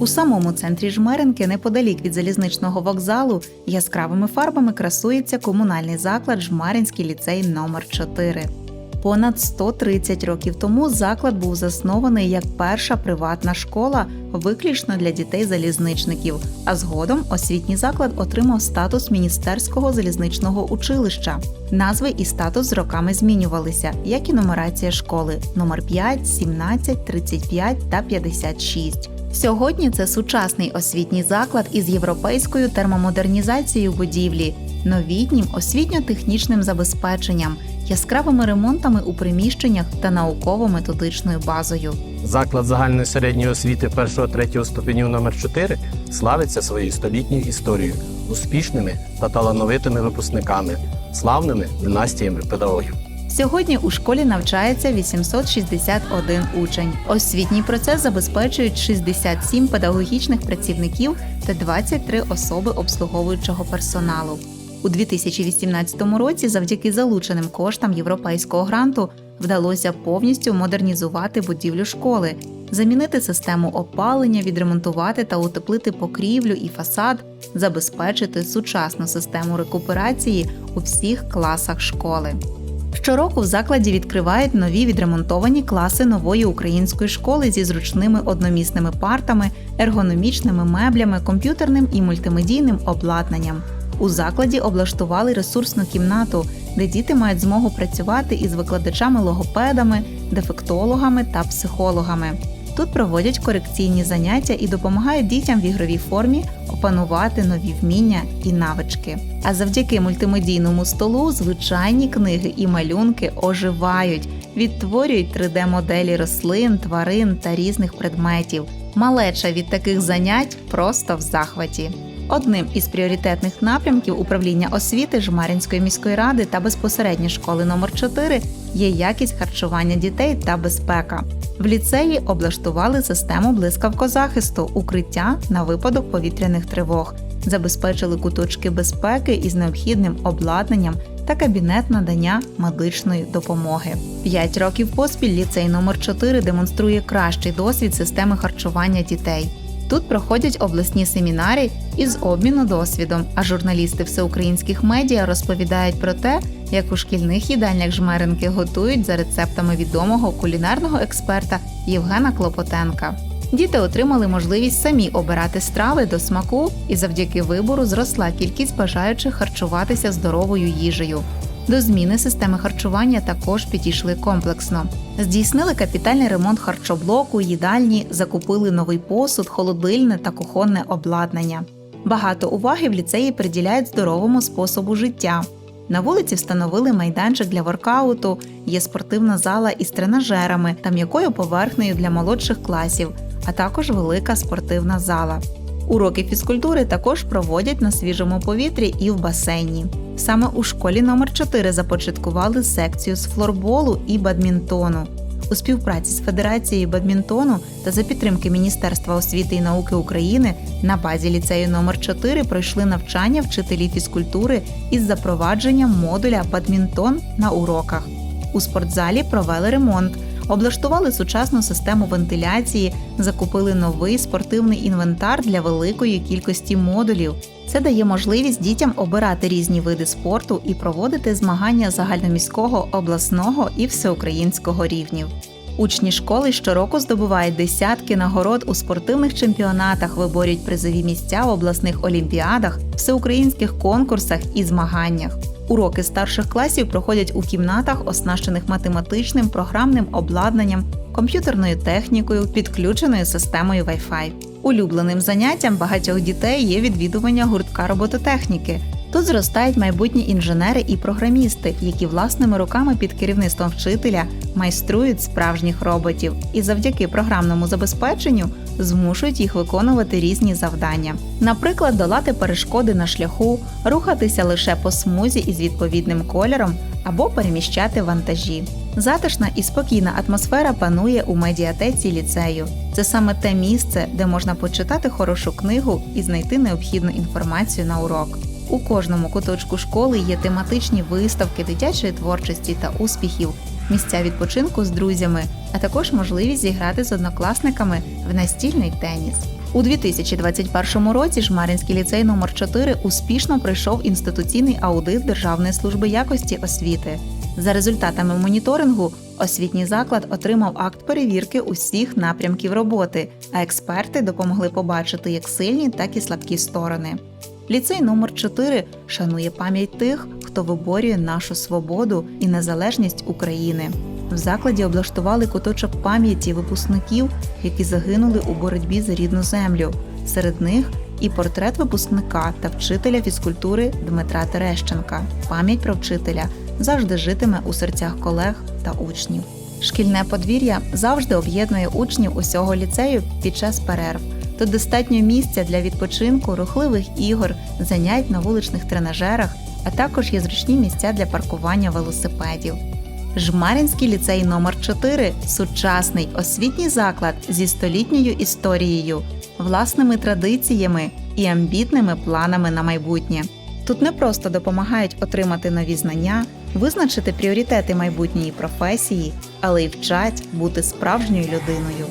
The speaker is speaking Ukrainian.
У самому центрі Жмеринки, неподалік від залізничного вокзалу, яскравими фарбами красується комунальний заклад Жмеринський ліцей номер 4 Понад 130 років тому заклад був заснований як перша приватна школа, виключно для дітей-залізничників. А згодом освітній заклад отримав статус міністерського залізничного училища. Назви і статус з роками змінювалися, як і нумерація школи номер 5, 17, 35 та 56. Сьогодні це сучасний освітній заклад із європейською термомодернізацією будівлі, новітнім освітньо-технічним забезпеченням, яскравими ремонтами у приміщеннях та науково-методичною базою. Заклад загальної середньої освіти 1-3 ступенів номер 4 славиться своєю столітньою історією, успішними та талановитими випускниками, славними династіями педагогів. Сьогодні у школі навчається 861 учень. Освітній процес забезпечують 67 педагогічних працівників та 23 особи обслуговуючого персоналу. У 2018 році, завдяки залученим коштам європейського гранту, вдалося повністю модернізувати будівлю школи, замінити систему опалення, відремонтувати та утеплити покрівлю і фасад, забезпечити сучасну систему рекуперації у всіх класах школи. Щороку в закладі відкривають нові відремонтовані класи нової української школи зі зручними одномісними партами, ергономічними меблями, комп'ютерним і мультимедійним обладнанням. У закладі облаштували ресурсну кімнату, де діти мають змогу працювати із викладачами-логопедами, дефектологами та психологами. Тут проводять корекційні заняття і допомагають дітям в ігровій формі опанувати нові вміння і навички. А завдяки мультимедійному столу звичайні книги і малюнки оживають, відтворюють 3D-моделі рослин, тварин та різних предметів. Малеча від таких занять просто в захваті. Одним із пріоритетних напрямків управління освіти Жмаринської міської ради та безпосередньо школи номер 4 є якість харчування дітей та безпека. В ліцеї облаштували систему блискавкозахисту, укриття на випадок повітряних тривог, забезпечили куточки безпеки із необхідним обладнанням та кабінет надання медичної допомоги. П'ять років поспіль ліцей номер 4 демонструє кращий досвід системи харчування дітей. Тут проходять обласні семінари із обміну досвідом, а журналісти всеукраїнських медіа розповідають про те, як у шкільних їдальнях жмеренки готують за рецептами відомого кулінарного експерта Євгена Клопотенка. Діти отримали можливість самі обирати страви до смаку, і завдяки вибору зросла кількість бажаючих харчуватися здоровою їжею. До зміни системи харчування також підійшли комплексно. Здійснили капітальний ремонт харчоблоку, їдальні, закупили новий посуд, холодильне та кухонне обладнання. Багато уваги в ліцеї приділяють здоровому способу життя. На вулиці встановили майданчик для воркауту, є спортивна зала із тренажерами та м'якою поверхнею для молодших класів, а також велика спортивна зала. Уроки фізкультури також проводять на свіжому повітрі і в басейні. Саме у школі номер 4 започаткували секцію з флорболу і бадмінтону. У співпраці з Федерацією бадмінтону та за підтримки Міністерства освіти і науки України на базі ліцею номер 4 пройшли навчання вчителів фізкультури із запровадженням модуля бадмінтон на уроках. У спортзалі провели ремонт, облаштували сучасну систему вентиляції, закупили новий спортивний інвентар для великої кількості модулів. Це дає можливість дітям обирати різні види спорту і проводити змагання загальноміського, обласного і всеукраїнського рівнів. Учні школи щороку здобувають десятки нагород у спортивних чемпіонатах, виборюють призові місця в обласних олімпіадах, всеукраїнських конкурсах і змаганнях. Уроки старших класів проходять у кімнатах, оснащених математичним програмним обладнанням, комп'ютерною технікою, підключеною системою Wi-Fi. Улюбленим заняттям багатьох дітей є відвідування гуртка робототехніки. Тут зростають майбутні інженери і програмісти, які власними руками під керівництвом вчителя майструють справжніх роботів і завдяки програмному забезпеченню змушують їх виконувати різні завдання, наприклад, долати перешкоди на шляху, рухатися лише по смузі із відповідним кольором або переміщати вантажі. Затишна і спокійна атмосфера панує у медіатеці ліцею. Це саме те місце, де можна почитати хорошу книгу і знайти необхідну інформацію на урок. У кожному куточку школи є тематичні виставки дитячої творчості та успіхів, місця відпочинку з друзями, а також можливість зіграти з однокласниками в настільний теніс. У 2021 році Жмаринський ліцей номер 4 успішно пройшов інституційний аудит Державної служби якості освіти. За результатами моніторингу, освітній заклад отримав акт перевірки усіх напрямків роботи, а експерти допомогли побачити як сильні, так і слабкі сторони. Ліцей номер 4 шанує пам'ять тих, хто виборює нашу свободу і незалежність України. В закладі облаштували куточок пам'яті випускників, які загинули у боротьбі за рідну землю. Серед них і портрет випускника та вчителя фізкультури Дмитра Терещенка. Пам'ять про вчителя завжди житиме у серцях колег та учнів. Шкільне подвір'я завжди об'єднує учнів усього ліцею під час перерв. Тут достатньо місця для відпочинку, рухливих ігор, занять на вуличних тренажерах, а також є зручні місця для паркування велосипедів. Жмаринський ліцей номер 4 сучасний освітній заклад зі столітньою історією, власними традиціями і амбітними планами на майбутнє. Тут не просто допомагають отримати нові знання, визначити пріоритети майбутньої професії, але й вчать бути справжньою людиною.